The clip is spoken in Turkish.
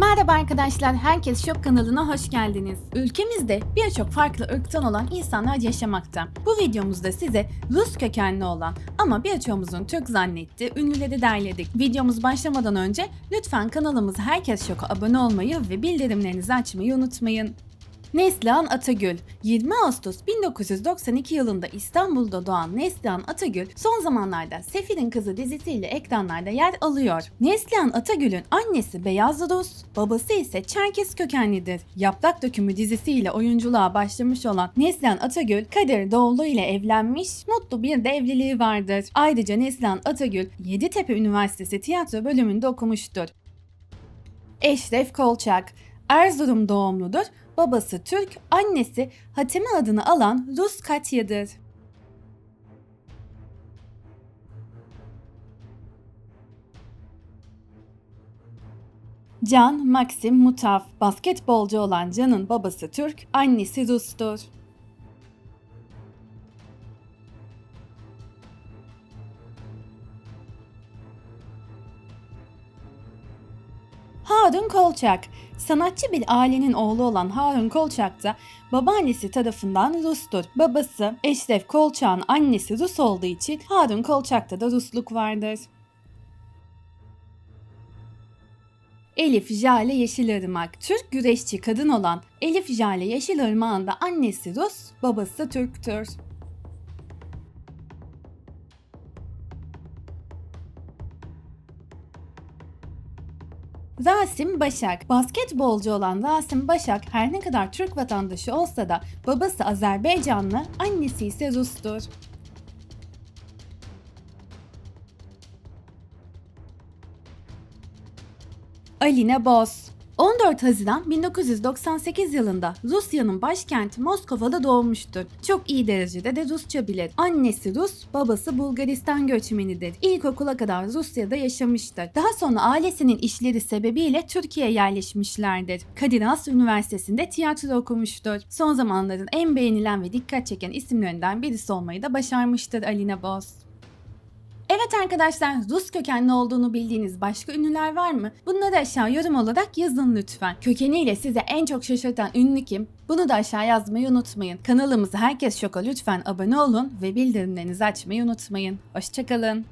Merhaba arkadaşlar, Herkes Şok kanalına hoş geldiniz. Ülkemizde birçok farklı ırktan olan insanlar yaşamakta. Bu videomuzda size Rus kökenli olan ama birçoğumuzun Türk zannettiği ünlüleri derledik. Videomuz başlamadan önce lütfen kanalımıza Herkes Şok'a abone olmayı ve bildirimlerinizi açmayı unutmayın. Neslihan Atagül 20 Ağustos 1992 yılında İstanbul'da doğan Neslihan Atagül son zamanlarda Sefir'in Kızı dizisiyle ekranlarda yer alıyor. Neslihan Atagül'ün annesi Beyaz Rus, babası ise Çerkes kökenlidir. Yaprak Dökümü dizisiyle oyunculuğa başlamış olan Neslihan Atagül, Kadir Doğulu ile evlenmiş, mutlu bir de evliliği vardır. Ayrıca Neslihan Atagül, Yeditepe Üniversitesi tiyatro bölümünde okumuştur. Eşref Kolçak Erzurum doğumludur. Babası Türk, annesi Hateme adını alan Rus Katya'dır. Can Maxim Mutaf, basketbolcu olan Can'ın babası Türk, annesi Rus'tur. Harun Kolçak, sanatçı bir ailenin oğlu olan Harun Kolçak da babaannesi tarafından Rus'tur. Babası Eşref Kolçak'ın annesi Rus olduğu için Harun Kolçak'ta da Rusluk vardır. Elif Jale Yeşilırmak, Türk güreşçi kadın olan Elif Jale Yeşilırmak'ın da annesi Rus, babası Türktür. Rasim Başak. Basketbolcu olan Rasim Başak her ne kadar Türk vatandaşı olsa da babası Azerbaycanlı, annesi ise Rus'tur. Aline Boz 14 Haziran 1998 yılında Rusya'nın başkenti Moskova'da doğmuştur. Çok iyi derecede de Rusça bilir. Annesi Rus, babası Bulgaristan göçmenidir. İlkokula kadar Rusya'da yaşamıştır. Daha sonra ailesinin işleri sebebiyle Türkiye'ye yerleşmişlerdir. Kadir Has Üniversitesi'nde tiyatro okumuştur. Son zamanların en beğenilen ve dikkat çeken isimlerinden birisi olmayı da başarmıştır Aline Boz. Evet arkadaşlar Rus kökenli olduğunu bildiğiniz başka ünlüler var mı? Bunları aşağı yorum olarak yazın lütfen. Kökeniyle size en çok şaşırtan ünlü kim? Bunu da aşağı yazmayı unutmayın. Kanalımıza herkes şoka lütfen abone olun ve bildirimlerinizi açmayı unutmayın. Hoşçakalın.